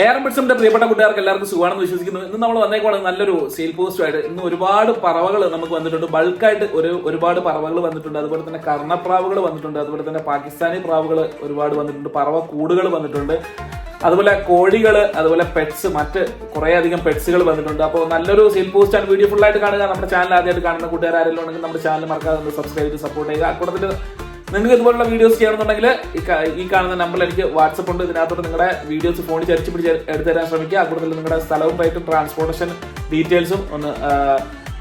Air ബിഡ്സിന്റെ പ്രിയപ്പെട്ട കൂട്ടുകാർക്ക് എല്ലാവർക്കും സുഖമാണെന്ന് വിശ്വസിക്കുന്നു. ഇന്ന് നമ്മൾ വന്നേക്കുവാണ് നല്ലൊരു സെയിൽ പോസ്റ്റ് ആയിട്ട്. ഇന്ന് ഒരുപാട് പറവകൾ നമുക്ക് വന്നിട്ടുണ്ട്. ബൾക്കായിട്ട് ഒരു ഒരുപാട് പറവകൾ വന്നിട്ടുണ്ട്. അതുപോലെ തന്നെ കർണപ്രാവുകൾ വന്നിട്ടുണ്ട്. അതുപോലെ തന്നെ പാകിസ്ഥാനി പ്രാവുകൾ ഒരുപാട് വന്നിട്ടുണ്ട്. പറവ കൂടുകൾ വന്നിട്ടുണ്ട്. അതുപോലെ കോഴികൾ അതുപോലെ പെറ്റ്സ് മറ്റ് കുറേ അധികം പെറ്റ്സുകൾ വന്നിട്ടുണ്ട്. അപ്പോൾ നല്ലൊരു സെയിൽ പോസ്റ്റ് ആണ് വീഡിയോ ഫുൾ ആയിട്ട് കാണുക. നമ്മുടെ ചാനൽ ആദ്യമായിട്ട് കാണുന്ന കൂട്ടുകാർ ഉണ്ടെങ്കിൽ നമ്മുടെ ചാനൽ മറക്കാതെ സബ്സ്ക്രൈബ് ചെയ്ത് സപ്പോർട്ട് ചെയ്യുക. അക്കൂട്ടത്തിൽ നിങ്ങൾക്ക് ഇതുപോലുള്ള വീഡിയോസ് ചെയ്യണമെന്നുണ്ടെങ്കിൽ ഈ കാണുന്ന നമ്പറിൽ എനിക്ക് വാട്സപ്പ് ഉണ്ട്. ഇതിനകത്തോട്ട് നിങ്ങളുടെ വീഡിയോസ് ഫോണിൽ ചരിച്ച് പിടിച്ച് എടുത്തു തരാൻ ശ്രമിക്കുക. അക്കൂട്ടത്തിൽ നിങ്ങളുടെ സ്ഥലവും റേറ്റും ട്രാൻസ്പോർട്ടേഷൻ ഡീറ്റെയിൽസും ഒന്ന്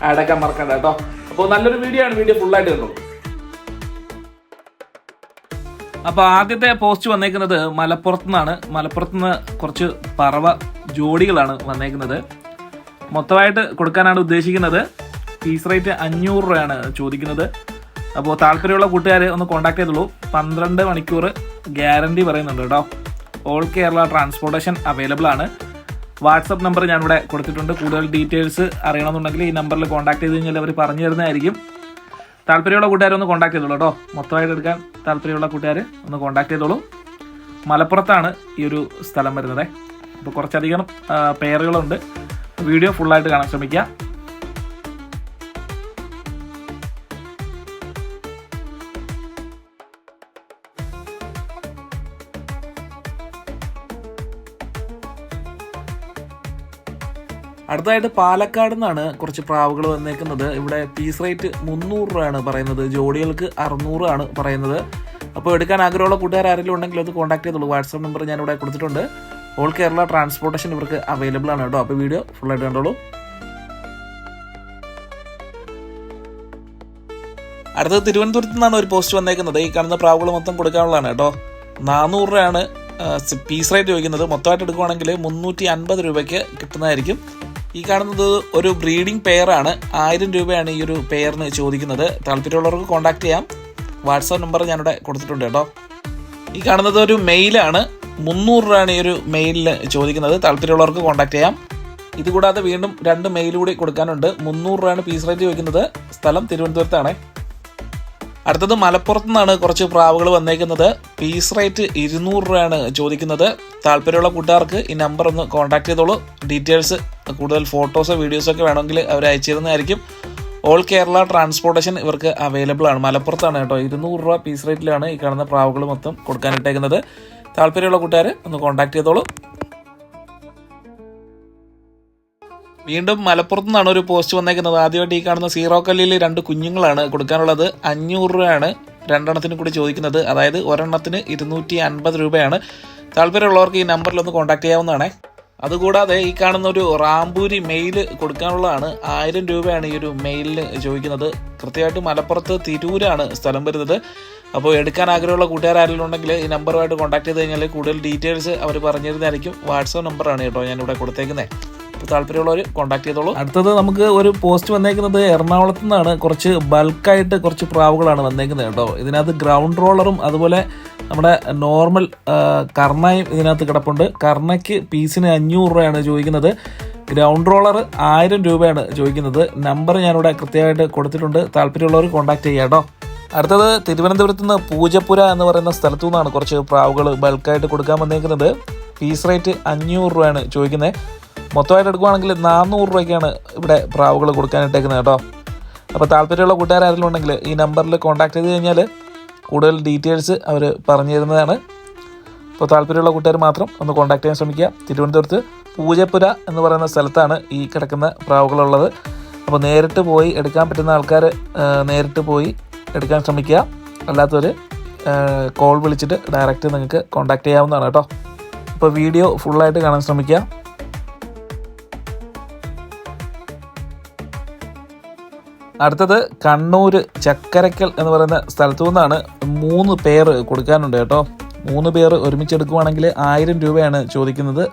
ആഡ് ആക്കാൻ മറക്കണ്ട കേട്ടോ. അപ്പോൾ നല്ലൊരു വീഡിയോ ആണ്. വീഡിയോ ഫുൾ ആയിട്ട് കണ്ടു അപ്പോൾ ആദ്യത്തെ പോസ്റ്റ് വന്നേക്കുന്നത് മലപ്പുറത്ത് നിന്നാണ് മലപ്പുറത്ത് നിന്ന് കുറച്ച് പറവ ജോഡികളാണ് വന്നേക്കുന്നത്. മൊത്തമായിട്ട് കൊടുക്കാനാണ് ഉദ്ദേശിക്കുന്നത്. ഫീസ് റേറ്റ് അഞ്ഞൂറ് രൂപയാണ് ചോദിക്കുന്നത്. അപ്പോൾ താല്പര്യമുള്ള കൂട്ടുകാർ ഒന്ന് കോൺടാക്ട് ചെയ്തോളൂ. പന്ത്രണ്ട് മണിക്കൂർ ഗ്യാരണ്ടി പറയുന്നുണ്ട് കേട്ടോ. ഓൾ കേരള ട്രാൻസ്പോർട്ടേഷൻ അവൈലബിൾ ആണ്. വാട്സപ്പ് നമ്പർ ഞാനിവിടെ കൊടുത്തിട്ടുണ്ട്. കൂടുതൽ ഡീറ്റെയിൽസ് അറിയണമെന്നുണ്ടെങ്കിൽ ഈ നമ്പറിൽ കോൺടാക്ട് ചെയ്ത് കഴിഞ്ഞാൽ അവർ പറഞ്ഞു തരുന്നതായിരിക്കും. താല്പര്യമുള്ള കൂട്ടുകാർ ഒന്ന് കോൺടാക്ട് ചെയ്തോളൂ കേട്ടോ. മൊത്തമായിട്ട് എടുക്കാൻ താല്പര്യമുള്ള കൂട്ടുകാർ ഒന്ന് കോൺടാക്ട് ചെയ്തോളൂ. മലപ്പുറത്താണ് ഈ ഒരു സ്ഥലം വരുന്നത്. അപ്പോൾ കുറച്ചധികം പേരുകളുണ്ട്. വീഡിയോ ഫുള്ളായിട്ട് കാണാൻ ശ്രമിക്കുക. അടുത്തതായിട്ട് പാലക്കാട് നിന്നാണ് കുറച്ച് പ്രാവുകൾ വന്നേക്കുന്നത്. ഇവിടെ പീസ് റേറ്റ് മുന്നൂറ് രൂപയാണ് പറയുന്നത്. ജോഡികൾക്ക് അറുന്നൂറ് ആണ് പറയുന്നത്. അപ്പോൾ എടുക്കാൻ ആഗ്രഹമുള്ള കൂട്ടുകാർ ആരെങ്കിലും ഉണ്ടെങ്കിൽ അത് കോൺടാക്ട് ചെയ്തോളൂ. വാട്സാപ്പ് നമ്പർ ഞാൻ ഇവിടെ കൊടുത്തിട്ടുണ്ട്. ഓൾ കേരള ട്രാൻസ്പോർട്ടേഷൻ ഇവർക്ക് അവൈലബിൾ ആണ് കേട്ടോ. അപ്പോൾ വീഡിയോ ഫുള്ളായിട്ട് കണ്ടോളൂ. അടുത്തത് തിരുവനന്തപുരത്ത് നിന്നാണ് ഒരു പോസ്റ്റ് വന്നേക്കുന്നത്. ഈ കാണുന്ന പ്രാവുകൾ മൊത്തം കൊടുക്കാനുള്ളതാണ് കേട്ടോ. നാനൂറ് രൂപയാണ് പീസ് റേറ്റ് ചോദിക്കുന്നത്. മൊത്തമായിട്ട് എടുക്കുവാണെങ്കിൽ മുന്നൂറ്റി അൻപത് രൂപയ്ക്ക് കിട്ടുന്നതായിരിക്കും. ഈ കാണുന്നത് ഒരു ബ്രീഡിംഗ് പെയറാണ് ആയിരം രൂപയാണ് ഈ ഒരു പെയറിന് ചോദിക്കുന്നത്. താല്പര്യമുള്ളവർക്ക് കോൺടാക്ട് ചെയ്യാം. വാട്സാപ്പ് നമ്പർ ഞാനിവിടെ കൊടുത്തിട്ടുണ്ട് കേട്ടോ. ഈ കാണുന്നത് ഒരു മെയിലാണ് മുന്നൂറ് രൂപയാണ് ഈ ഒരു മെയിലിന് ചോദിക്കുന്നത്. താല്പര്യമുള്ളവർക്ക് കോൺടാക്ട് ചെയ്യാം. ഇതുകൂടാതെ വീണ്ടും രണ്ട് മെയിൽ കൂടി കൊടുക്കാനുണ്ട്. മുന്നൂറ് രൂപയാണ് പീസ് റേറ്റ് ചോദിക്കുന്നത്. സ്ഥലം തിരുവനന്തപുരത്താണ്. അടുത്തത് മലപ്പുറത്തു നിന്നാണ് കുറച്ച് പ്രാവുകൾ വന്നേക്കുന്നത്. പീസ് റേറ്റ് ഇരുന്നൂറ് രൂപയാണ് ചോദിക്കുന്നത്. താല്പര്യമുള്ള കൂട്ടുകാർക്ക് ഈ നമ്പർ ഒന്ന് കോൺടാക്ട് ചെയ്തോളൂ. ഡീറ്റെയിൽസ് കൂടുതൽ ഫോട്ടോസോ വീഡിയോസോ ഒക്കെ വേണമെങ്കിൽ അവർ അയച്ചു തരുന്നതായിരിക്കും ഓൾ കേരള ട്രാൻസ്പോർട്ടേഷൻ ഇവർക്ക് അവൈലബിൾ ആണ്. മലപ്പുറത്താണ് കേട്ടോ. ഇരുന്നൂറ് രൂപ പീസ് റേറ്റിലാണ് ഈ കാണുന്ന പ്രാവുകൾ മൊത്തം കൊടുക്കാനിട്ടേക്കുന്നത് താല്പര്യമുള്ള കൂട്ടുകാർ ഒന്ന് കോൺടാക്ട് ചെയ്തോളൂ. വീണ്ടും മലപ്പുറത്തു നിന്നാണ് ഒരു പോസ്റ്റ് വന്നേക്കുന്നത്. ആദ്യമായിട്ട് ഈ കാണുന്ന സീറോ കല്ലിൽ രണ്ട് കുഞ്ഞുങ്ങളാണ് കൊടുക്കാനുള്ളത്. അഞ്ഞൂറ് രൂപയാണ് രണ്ടെണ്ണത്തിന് കൂടി ചോദിക്കുന്നത്. അതായത് ഒരെണ്ണത്തിന് ഇരുന്നൂറ്റി അൻപത് രൂപയാണ്. താല്പര്യമുള്ളവർക്ക് ഈ നമ്പറിൽ ഒന്ന് കോൺടാക്ട് ചെയ്യാവുന്നതാണ്. അതുകൂടാതെ ഈ കാണുന്ന ഒരു റാംപൂരി മെയിൽ കൊടുക്കാനുള്ളതാണ് ആയിരം രൂപയാണ് ഈ ഒരു മെയിലിന് ചോദിക്കുന്നത്. കൃത്യമായിട്ട് മലപ്പുറത്ത് തിരൂരാണ് സ്ഥലം വരുന്നത്. അപ്പോൾ എടുക്കാൻ ആഗ്രഹമുള്ള കൂട്ടുകാർ ആരെങ്കിലും ഉണ്ടെങ്കിൽ ഈ നമ്പറുമായിട്ട് കോൺടാക്ട് ചെയ്ത് കഴിഞ്ഞാൽ കൂടുതൽ ഡീറ്റെയിൽസ് അവർ പറഞ്ഞു തരുന്നതായിരിക്കും. വാട്സാപ്പ് നമ്പറാണ് കേട്ടോ ഞാനിവിടെ കൊടുത്തേക്കുന്നത് താല്പര്യമുള്ളവർ കോൺടാക്ട് ചെയ്തോളൂ. അടുത്തത് നമുക്ക് ഒരു പോസ്റ്റ് വന്നേക്കുന്നത് എറണാകുളത്ത് നിന്നാണ്. കുറച്ച് ബൾക്കായിട്ട് കുറച്ച് പ്രാവുകളാണ് വന്നേക്കുന്നത് കേട്ടോ. ഇതിനകത്ത് ഗ്രൗണ്ട് റോളറും അതുപോലെ നമ്മുടെ നോർമൽ കർണയും ഇതിനകത്ത് കിടപ്പുണ്ട്. കർണയ്ക്ക് പീസിന് അഞ്ഞൂറ് രൂപയാണ് ചോദിക്കുന്നത്. ഗ്രൗണ്ട് റോളർ ആയിരം രൂപയാണ് ചോദിക്കുന്നത്. നമ്പർ ഞാനിവിടെ കൃത്യമായിട്ട് കൊടുത്തിട്ടുണ്ട്. താല്പര്യമുള്ളവർ കോൺടാക്ട് ചെയ്യാം കേട്ടോ. അടുത്തത് തിരുവനന്തപുരത്ത് നിന്ന് പൂജപ്പുര എന്ന് പറയുന്ന സ്ഥലത്തു നിന്നാണ് കുറച്ച് പ്രാവുകൾ ബൾക്കായിട്ട് കൊടുക്കാൻ വന്നേക്കുന്നത്. ഫീസ് റേറ്റ് അഞ്ഞൂറ് രൂപയാണ് ചോദിക്കുന്നത്. മൊത്തമായിട്ട് എടുക്കുവാണെങ്കിൽ നാനൂറ് രൂപയ്ക്കാണ് ഇവിടെ പ്രാവുകൾ കൊടുക്കാനിട്ടേക്കുന്നത് കേട്ടോ. അപ്പോൾ താല്പര്യമുള്ള കൂട്ടുകാർ ആരെങ്കിലും ഉണ്ടെങ്കിൽ ഈ നമ്പറിൽ കോൺടാക്ട് ചെയ്ത് കഴിഞ്ഞാൽ കൂടുതൽ ഡീറ്റെയിൽസ് അവർ പറഞ്ഞു തരുന്നതാണ്. അപ്പോൾ താല്പര്യമുള്ള കൂട്ടുകാർ മാത്രം ഒന്ന് കോൺടാക്ട് ചെയ്യാൻ ശ്രമിക്കുക. തിരുവനന്തപുരത്ത് പൂജപ്പുര എന്ന് പറയുന്ന സ്ഥലത്താണ് ഈ കിടക്കുന്ന പ്രാവുകളുള്ളത്. അപ്പോൾ നേരിട്ട് പോയി എടുക്കാൻ പറ്റുന്ന ആൾക്കാർ നേരിട്ട് പോയി എടുക്കാൻ ശ്രമിക്കുക. അല്ലാത്തവർ കോൾ വിളിച്ചിട്ട് ഡയറക്റ്റ് നിങ്ങൾക്ക് കോൺടാക്ട് ചെയ്യാവുന്നതാണ് കേട്ടോ. അപ്പോൾ വീഡിയോ ഫുള്ളായിട്ട് കാണാൻ ശ്രമിക്കുക. അടുത്തത് കണ്ണൂർ ചക്കരക്കൽ എന്ന് പറയുന്ന സ്ഥലത്തു നിന്നാണ് മൂന്ന് പേർ കൊടുക്കാനുണ്ട് കേട്ടോ. മൂന്ന് പേർ ഒരുമിച്ച് എടുക്കുവാണെങ്കിൽ ആയിരം രൂപയാണ് ചോദിക്കുന്നത്.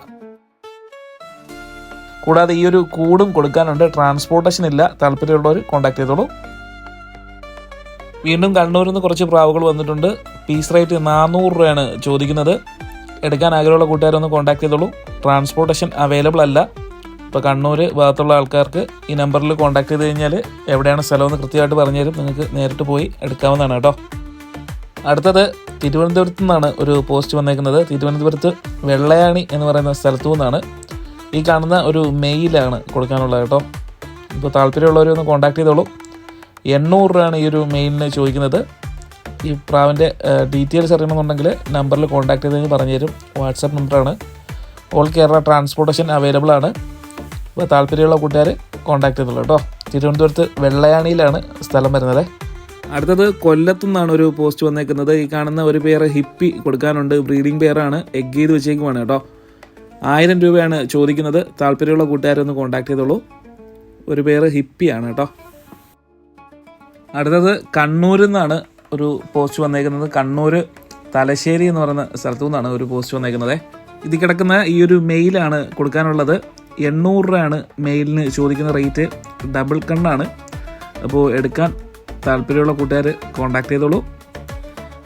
കൂടാതെ ഈ ഒരു കൂടും കൊടുക്കാനുണ്ട്. ട്രാൻസ്പോർട്ടേഷൻ ഇല്ല. താല്പര്യമുള്ളവർ കോൺടാക്ട് ചെയ്തോളൂ. വീണ്ടും കണ്ണൂരിൽ നിന്ന് കുറച്ച് പ്രാവുകൾ വന്നിട്ടുണ്ട്. പീസ് റേറ്റ് നാനൂറ് രൂപയാണ് ചോദിക്കുന്നത്. എടുക്കാൻ ആഗ്രഹമുള്ള കൂട്ടുകാരൊന്ന് കോൺടാക്ട് ചെയ്തോളൂ. ട്രാൻസ്പോർട്ടേഷൻ അവൈലബിൾ അല്ല. ഇപ്പോൾ കണ്ണൂർ ഭാഗത്തുള്ള ആൾക്കാർക്ക് ഈ നമ്പറിൽ കോൺടാക്ട് ചെയ്ത് കഴിഞ്ഞാൽ എവിടെയാണ് സ്ഥലമെന്ന് കൃത്യമായിട്ട് പറഞ്ഞു തരും. നിങ്ങൾക്ക് നേരിട്ട് പോയി എടുക്കാവുന്നതാണ് കേട്ടോ. അടുത്തത് തിരുവനന്തപുരത്ത് നിന്നാണ് ഒരു പോസ്റ്റ് വന്നേക്കുന്നത്. തിരുവനന്തപുരത്ത് വെള്ളയാണി എന്ന് പറയുന്ന സ്ഥലത്തു നിന്നാണ് ഈ കാണുന്ന ഒരു മെയിലാണ് കൊടുക്കാനുള്ളത് കേട്ടോ. ഇപ്പോൾ താല്പര്യമുള്ളവരെ ഒന്ന് കോൺടാക്ട് ചെയ്തോളൂ. എണ്ണൂറ് രൂപയാണ് ഈ ഒരു മെയിലിന് ചോദിക്കുന്നത്. ഈ പ്രാവിന്റെ ഡീറ്റെയിൽസ് അറിയണമെന്നുണ്ടെങ്കിൽ നമ്പറിൽ കോൺടാക്ട് ചെയ്തെങ്കിൽ പറഞ്ഞു തരും വാട്സാപ്പ് നമ്പറാണ്. ഓൾ കേരള ട്രാൻസ്പോർട്ടേഷൻ അവൈലബിൾ ആണ്. അപ്പോൾ താല്പര്യമുള്ള കൂട്ടുകാർ കോൺടാക്ട് ചെയ്തോളൂ കേട്ടോ. തിരുവനന്തപുരത്ത് വെള്ളയാണിയിലാണ് സ്ഥലം വരുന്നത്. അടുത്തത് കൊല്ലത്തു നിന്നാണ് ഒരു പോസ്റ്റ് വന്നേക്കുന്നത്. ഈ കാണുന്ന ഒരു പേര് ഹിപ്പി കൊടുക്കാനുണ്ട്. ബ്രീഡിംഗ് പേരാണ് എഗ് ചെയ്ത് വെച്ചേക്കുവാണ് കേട്ടോ. ആയിരം രൂപയാണ് ചോദിക്കുന്നത്. താല്പര്യമുള്ള കൂട്ടുകാരൊന്ന് കോൺടാക്ട് ചെയ്തോളൂ. ഒരു പേര് ഹിപ്പിയാണ് കേട്ടോ. അടുത്തത് കണ്ണൂരിൽ നിന്നാണ് ഒരു പോസ്റ്റ് വന്നേക്കുന്നത്. കണ്ണൂർ തലശ്ശേരി എന്ന് പറയുന്ന സ്ഥലത്തു നിന്നാണ് ഒരു പോസ്റ്റ് വന്നേക്കുന്നത്. ഇത് കിടക്കുന്ന ഈ ഒരു മെയിലാണ് കൊടുക്കാനുള്ളത്. എണ്ണൂറ് രൂപയാണ് മെയിലിന് ചോദിക്കുന്ന റേറ്റ് ഡബിൾ കണ്ണാണ്. അപ്പോൾ എടുക്കാൻ താല്പര്യമുള്ള കൂട്ടുകാർ കോൺടാക്ട് ചെയ്തോളൂ.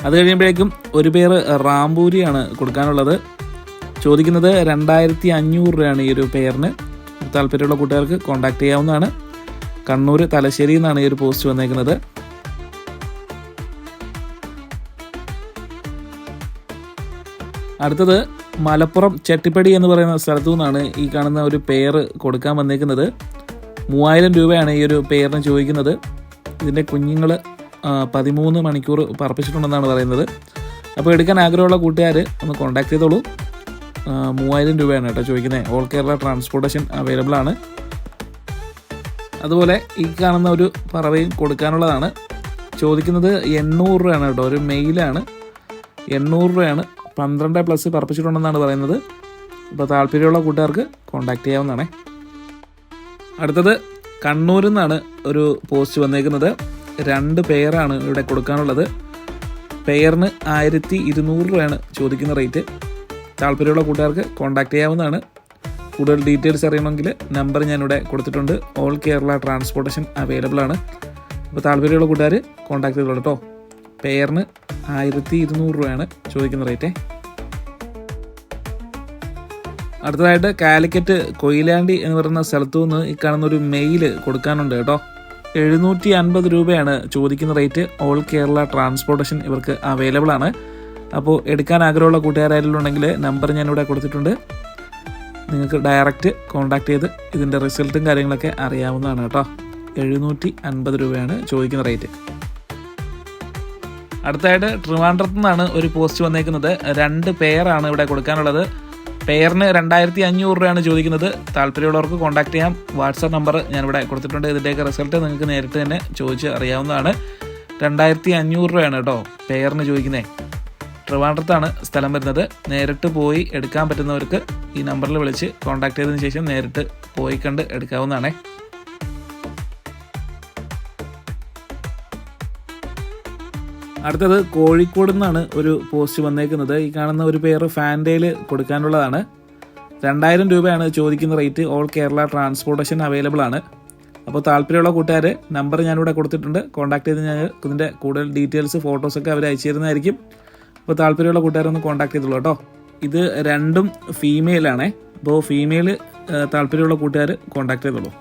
അത് കഴിയുമ്പോഴേക്കും ഒരു പേര് റാംപൂരിയാണ് കൊടുക്കാനുള്ളത്. ചോദിക്കുന്നത് രണ്ടായിരത്തി അഞ്ഞൂറ് രൂപയാണ് ഈ ഒരു പേരിന് താല്പര്യമുള്ള കൂട്ടുകാർക്ക് കോൺടാക്ട് ചെയ്യാവുന്നതാണ്. കണ്ണൂർ തലശ്ശേരി എന്നാണ് ഈ ഒരു പോസ്റ്റ് വന്നേക്കുന്നത്. അടുത്തത് മലപ്പുറം ചെട്ടിപ്പടി എന്ന് പറയുന്ന സ്ഥലത്തു നിന്നാണ് ഈ കാണുന്ന ഒരു പേര് കൊടുക്കാൻ വന്നേക്കുന്നത്. മൂവായിരം രൂപയാണ് ഈ ഒരു പേരിന് ചോദിക്കുന്നത്. ഇതിന്റെ കുഞ്ഞുങ്ങൾ പതിമൂന്ന് മണിക്കൂർ പറപ്പിച്ചിട്ടുണ്ടെന്നാണ് പറയുന്നത്. അപ്പോൾ എടുക്കാൻ ആഗ്രഹമുള്ള കൂട്ടുകാർ ഒന്ന് കോൺടാക്ട് ചെയ്തോളൂ. മൂവായിരം രൂപയാണ് കേട്ടോ ചോദിക്കുന്നത്. ഓൾ കേരള ട്രാൻസ്പോർട്ടേഷൻ അവൈലബിൾ ആണ്. അതുപോലെ ഈ കാണുന്ന ഒരു പറവയും കൊടുക്കാനുള്ളതാണ്. ചോദിക്കുന്നത് എണ്ണൂറ് രൂപയാണ് കേട്ടോ. ഒരു മെയിലാണ് എണ്ണൂറ് രൂപയാണ്. പന്ത്രണ്ട് പ്ലസ് പറപ്പിച്ചിട്ടുണ്ടെന്നാണ് പറയുന്നത്. അപ്പോൾ താല്പര്യമുള്ള കൂട്ടുകാർക്ക് കോൺടാക്ട് ചെയ്യാവുന്നതാണേ. അടുത്തത് കണ്ണൂരിൽ നിന്നാണ് ഒരു പോസ്റ്റ് വന്നേക്കുന്നത്. രണ്ട് പെയറാണ് ഇവിടെ കൊടുക്കാനുള്ളത്. പെയറിന് ആയിരത്തി ഇരുന്നൂറ് രൂപയാണ് ചോദിക്കുന്ന റേറ്റ് താല്പര്യമുള്ള കൂട്ടുകാർക്ക് കോൺടാക്ട് ചെയ്യാവുന്നതാണ്. കൂടുതൽ ഡീറ്റെയിൽസ് അറിയണമെങ്കിൽ നമ്പർ ഞാനിവിടെ കൊടുത്തിട്ടുണ്ട്. ഓൾ കേരള ട്രാൻസ്പോർട്ടേഷൻ അവൈലബിൾ ആണ്. അപ്പോൾ താല്പര്യമുള്ള കൂട്ടുകാർ കോൺടാക്ട് ചെയ്തോളൂ കേട്ടോ. പെയറിന് ആയിരത്തി ഇരുന്നൂറ് രൂപയാണ് ചോദിക്കുന്ന റേറ്റ്. അടുത്തതായിട്ട് കാലിക്കറ്റ് കൊയിലാണ്ടി എന്ന് പറയുന്ന സ്ഥലത്തു നിന്ന് ഈ കാണുന്ന ഒരു മെയിൽ കൊടുക്കാനുണ്ട് കേട്ടോ. എഴുന്നൂറ്റി അൻപത് രൂപയാണ് ചോദിക്കുന്ന റേറ്റ്. ഓൾ കേരള ട്രാൻസ്പോർട്ടേഷൻ ഇവർക്ക് അവൈലബിൾ ആണ്. അപ്പോൾ എടുക്കാൻ ആഗ്രഹമുള്ള കൂട്ടുകാരായാലും ഉണ്ടെങ്കിൽ നമ്പർ ഞാനിവിടെ കൊടുത്തിട്ടുണ്ട്. നിങ്ങൾക്ക് ഡയറക്റ്റ് കോൺടാക്ട് ചെയ്ത് ഇതിന്റെ റിസൾട്ടും കാര്യങ്ങളൊക്കെ അറിയാവുന്നതാണ് കേട്ടോ. എഴുന്നൂറ്റി അൻപത് രൂപയാണ് ചോദിക്കുന്ന റേറ്റ് അടുത്തായിട്ട് ട്രിവാൻഡ്രത്ത് നിന്നാണ് ഒരു പോസ്റ്റ് വന്നേക്കുന്നത്. രണ്ട് പെയറാണ് ഇവിടെ കൊടുക്കാനുള്ളത്. പെയറിന് രണ്ടായിരത്തി അഞ്ഞൂറ് രൂപയാണ് ചോദിക്കുന്നത്. താല്പര്യമുള്ളവർക്ക് കോൺടാക്ട് ചെയ്യാം. വാട്സാപ്പ് നമ്പർ ഞാനിവിടെ കൊടുത്തിട്ടുണ്ട്. ഇതിന്റെയൊക്കെ റിസൾട്ട് നിങ്ങൾക്ക് നേരിട്ട് തന്നെ ചോദിച്ച് അറിയാവുന്നതാണ്. രണ്ടായിരത്തി അഞ്ഞൂറ് രൂപയാണ് കേട്ടോ പെയറിന് ചോദിക്കുന്നത് ട്രിവാൻഡ്രത്താണ് സ്ഥലം വരുന്നത്. നേരിട്ട് പോയി എടുക്കാൻ പറ്റുന്നവർക്ക് ഈ നമ്പറിൽ വിളിച്ച് കോൺടാക്ട് ചെയ്തതിന് ശേഷം നേരിട്ട് പോയി കണ്ട് എടുക്കാവുന്നതാണേ. അടുത്തത് കോഴിക്കോട് നിന്നാണ് ഒരു പോസ്റ്റ് വന്നേക്കുന്നത്. ഈ കാണുന്ന ഒരു പേര് ഫാൻഡയിൽ കൊടുക്കാനുള്ളതാണ്. രണ്ടായിരം രൂപയാണ് ചോദിക്കുന്ന rate all Kerala transportation available ആണ്. അപ്പോൾ താല്പര്യമുള്ള കൂട്ടുകാർ നമ്പർ ഞാനിവിടെ കൊടുത്തിട്ടുണ്ട്. കോൺടാക്ട് ചെയ്ത് ഞാൻ ഇതിന്റെ കൂടുതൽ ഡീറ്റെയിൽസ് ഫോട്ടോസൊക്കെ അവർ അയച്ചു തരുന്നതായിരിക്കും അപ്പോൾ താല്പര്യമുള്ള കൂട്ടുകാരൊന്ന് കോൺടാക്ട് ചെയ്തോളൂ കേട്ടോ. ഇത് രണ്ടും ഫീമെയിലാണേ അപ്പോൾ ഫീമെയിൽ താല്പര്യമുള്ള കൂട്ടുകാർ കോൺടാക്ട് ചെയ്തോളൂ.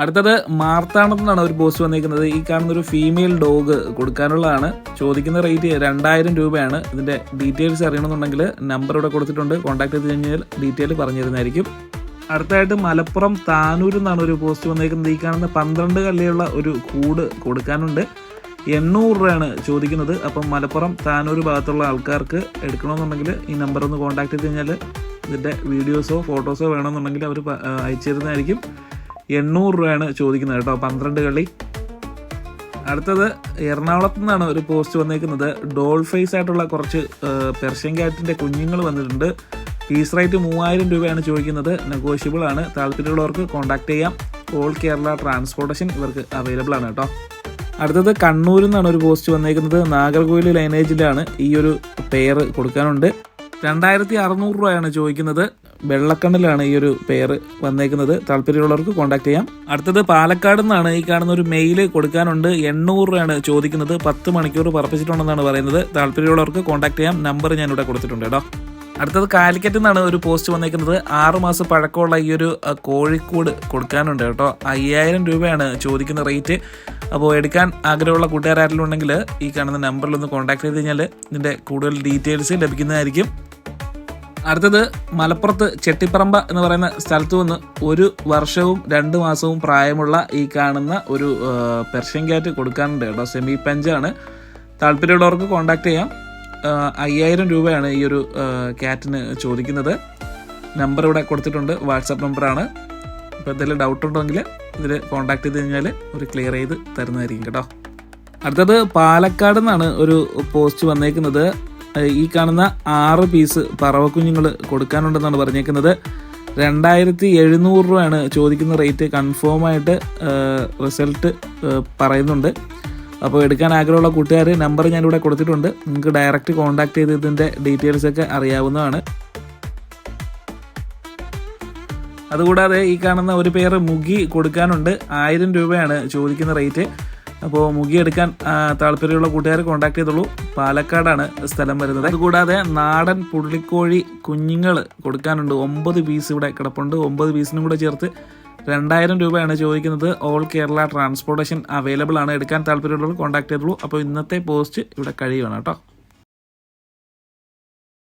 അടുത്തത് മാർത്താണ്ഡത്ത് ഒരു പോസ്റ്റ് വന്നിരിക്കുന്നത്. ഈ കാണുന്ന ഒരു ഫീമെയിൽ ഡോഗ് കൊടുക്കാനുള്ളതാണ്. ചോദിക്കുന്ന റേറ്റ് രണ്ടായിരം രൂപയാണ്. ഇതിന്റെ ഡീറ്റെയിൽസ് അറിയണമെന്നുണ്ടെങ്കിൽ നമ്പർ ഇവിടെ കൊടുത്തിട്ടുണ്ട്. കോൺടാക്ട് ചെയ്ത് കഴിഞ്ഞാൽ ഡീറ്റെയിൽ പറഞ്ഞു തരുന്നതായിരിക്കും അടുത്തായിട്ട് മലപ്പുറം താനൂരിൽ നിന്നാണ് ഒരു പോസ്റ്റ് വന്നിരിക്കുന്നത്. ഈ കാണുന്ന പന്ത്രണ്ട് കല്ലിയുള്ള ഒരു കൂട് കൊടുക്കാനുണ്ട്. എണ്ണൂറ് രൂപയാണ് ചോദിക്കുന്നത്. അപ്പം മലപ്പുറം താനൂർ ഭാഗത്തുള്ള ആൾക്കാർക്ക് എടുക്കണമെന്നുണ്ടെങ്കിൽ ഈ നമ്പർ ഒന്ന് കോൺടാക്ട് ചെയ്ത് കഴിഞ്ഞാൽ ഇതിന്റെ വീഡിയോസോ ഫോട്ടോസോ വേണമെന്നുണ്ടെങ്കിൽ അവർ അയച്ചു തരുന്നതായിരിക്കും. എണ്ണൂറ് രൂപയാണ് ചോദിക്കുന്നത് കേട്ടോ. പന്ത്രണ്ട് കളി അടുത്തത് എറണാകുളത്തു നിന്നാണ് ഒരു പോസ്റ്റ് വന്നേക്കുന്നത്. ഡോൾ ഫേസ് ആയിട്ടുള്ള കുറച്ച് പെർഷ്യൻ ക്യാറ്റിന്റെ കുഞ്ഞുങ്ങൾ വന്നിട്ടുണ്ട്. ഫീസ് റേറ്റ് മൂവായിരം രൂപയാണ് ചോദിക്കുന്നത്. നെഗോഷ്യബിൾ ആണ്. താല്പര്യമുള്ളവർക്ക് കോൺടാക്ട് ചെയ്യാം. ഓൾ കേരള ട്രാൻസ്പോർട്ടേഷൻ ഇവർക്ക് അവൈലബിൾ ആണ് കേട്ടോ. അടുത്തത് കണ്ണൂരിൽ നിന്നാണ് ഒരു പോസ്റ്റ് വന്നേക്കുന്നത്. നാഗർകോവിൽ ലൈനേജിലാണ് ഈ ഒരു പെയർ കൊടുക്കാനുണ്ട്. രണ്ടായിരത്തി അറുന്നൂറ് രൂപയാണ് ചോദിക്കുന്നത്. വെള്ളക്കണ്ണിലാണ് ഈ ഒരു പേര് വന്നേക്കുന്നത്. താല്പര്യമുള്ളവർക്ക് കോൺടാക്ട് ചെയ്യാം. അടുത്തത് പാലക്കാട് നിന്നാണ് ഈ കാണുന്ന ഒരു മെയിൽ കൊടുക്കാനുണ്ട്. എണ്ണൂറ് രൂപയാണ് ചോദിക്കുന്നത്. പത്ത് മണിക്കൂർ പറപ്പിച്ചിട്ടുണ്ടെന്നാണ് പറയുന്നത്. താല്പര്യമുള്ളവർക്ക് കോൺടാക്ട് ചെയ്യാം. നമ്പർ ഞാൻ ഇവിടെ കൊടുത്തിട്ടുണ്ട് കേട്ടോ. അടുത്തത് കാലിക്കറ്റിൽ നിന്നാണ് ഒരു പോസ്റ്റ് വന്നേക്കുന്നത്. ആറ് മാസം പഴക്കമുള്ള ഈ ഒരു കോഴിക്കോട് കൊടുക്കാനുണ്ട് കേട്ടോ. അയ്യായിരം രൂപയാണ് ചോദിക്കുന്ന റേറ്റ് അപ്പോൾ എടുക്കാൻ ആഗ്രഹമുള്ള ഉണ്ടെങ്കിൽ ഈ കാണുന്ന നമ്പറിൽ ഒന്ന് കോൺടാക്ട് ചെയ്ത് കഴിഞ്ഞാൽ ഇതിന്റെ കൂടുതൽ ഡീറ്റെയിൽസ് ലഭിക്കുന്നതായിരിക്കും. അടുത്തത് മലപ്പുറത്ത് ചെട്ടിപ്പറമ്പ എന്ന് പറയുന്ന സ്ഥലത്ത് നിന്ന് ഒരു വർഷവും രണ്ട് മാസവും പ്രായമുള്ള ഈ കാണുന്ന ഒരു പെർഷ്യൻ ക്യാറ്റ് കൊടുക്കാനുണ്ട് കേട്ടോ. സെമി പഞ്ചാണ് താല്പര്യമുള്ളവർക്ക് കോൺടാക്ട് ചെയ്യാം. അയ്യായിരം രൂപയാണ് ഈ ഒരു ക്യാറ്റിന് ചോദിക്കുന്നത്. നമ്പർ ഇവിടെ കൊടുത്തിട്ടുണ്ട്. വാട്സാപ്പ് നമ്പറാണ് അപ്പോൾ എന്തെങ്കിലും ഡൗട്ട് ഉണ്ടെങ്കിൽ ഇതിൽ കോൺടാക്ട് ചെയ്ത് കഴിഞ്ഞാൽ ഒരു ക്ലിയർ ചെയ്ത് തരുന്നതായിരിക്കും കേട്ടോ. അടുത്തത് പാലക്കാട് നിന്നാണ് ഒരു പോസ്റ്റ് വന്നേക്കുന്നത്. ഈ കാണുന്ന ആറ് പീസ് പറവക്കുഞ്ഞുങ്ങൾ കൊടുക്കാനുണ്ടെന്നാണ് പറഞ്ഞേക്കുന്നത്. രണ്ടായിരത്തി എഴുന്നൂറ് രൂപയാണ് ചോദിക്കുന്ന റേറ്റ് കൺഫേം ആയിട്ട് റിസൾട്ട് പറയുന്നുണ്ട്. അപ്പോൾ എടുക്കാൻ ആഗ്രഹമുള്ള കൂട്ടുകാർ നമ്പർ ഞാനിവിടെ കൊടുത്തിട്ടുണ്ട്. നിങ്ങൾക്ക് ഡയറക്റ്റ് കോൺടാക്ട് ചെയ്ത് ഇതിന്റെ ഡീറ്റെയിൽസൊക്കെ അറിയാവുന്നതാണ്. അതുകൂടാതെ ഈ കാണുന്ന ഒരു പേര് മുഗി കൊടുക്കാനുണ്ട്. ആയിരം രൂപയാണ് ചോദിക്കുന്ന റേറ്റ് അപ്പോൾ മുഖി എടുക്കാൻ താല്പര്യമുള്ള കൂട്ടുകാരെ കോൺടാക്ട് ചെയ്തോളൂ. പാലക്കാടാണ് സ്ഥലം വരുന്നത്. അതുകൂടാതെ നാടൻ പുള്ളിക്കോഴി കുഞ്ഞുങ്ങൾ കൊടുക്കാനുണ്ട്. ഒമ്പത് പീസ് ഇവിടെ കിടപ്പുണ്ട്. ഒമ്പത് പീസിനും കൂടെ ചേർത്ത് രണ്ടായിരം രൂപയാണ് ചോദിക്കുന്നത്. ഓൾ കേരള ട്രാൻസ്പോർട്ടേഷൻ അവൈലബിൾ ആണ്. എടുക്കാൻ താല്പര്യമുള്ളവർ കോൺടാക്ട് ചെയ്തോളൂ. അപ്പോൾ ഇന്നത്തെ പോസ്റ്റ് ഇവിടെ കഴിയുകയാണ് കേട്ടോ.